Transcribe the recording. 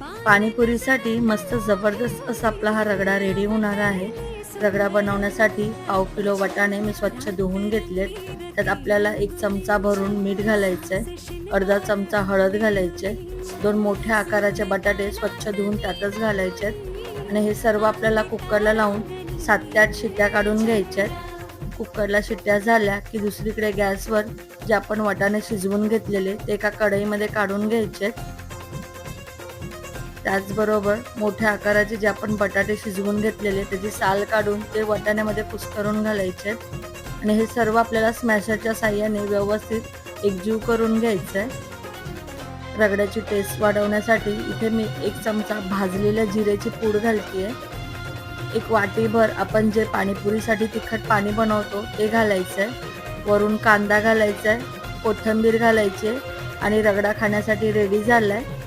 पाणीपुरीसाठी मस्त जबरदस्त असा आपला हा रगडा रेडी होणार आहे. रगडा बनवण्यासाठी पाव किलो वाटाणे मी स्वच्छ धुवून घेतलेत. त्यात आपल्याला एक चमचा भरून मीठ घालायचं आहे अर्धा चमचा हळद घालायचे दोन मोठ्या आकाराचे बटाटे स्वच्छ धुवून त्यातच घालायचे आहेत आणि हे सर्व आपल्याला कुकरला लावून सात ते आठ शिट्ट्या काढून घ्यायच्या आहेत कुकरला शिट्ट्या झाल्या की दुसरीकडे गॅसवर जे आपण वाटाणे शिजवून घेतलेले ते एका कढईमध्ये काढून घ्यायचे आहेत त्याचबरोबर मोठ्या आकाराचे जे आपण बटाटे शिजवून घेतलेले त्याची साल काढून ते वाटाण्यामध्ये कुस्करून घालायचे. आणि हे सर्व आपल्याला स्मॅशरच्या साह्याने व्यवस्थित एकजीव करून घ्यायचं आहे रगड्याची टेस्ट वाढवण्यासाठी इथे मी एक चमचा भाजलेल्या जिऱ्याची पूड घालते एक वाटीभर आपण जे पाणीपुरीसाठी तिखट पाणी बनवतो ते घालायचं आहे वरून कांदा घालायचा आहे कोथिंबीर घालायची आहे आणि रगडा खाण्यासाठी रेडी झाला आहे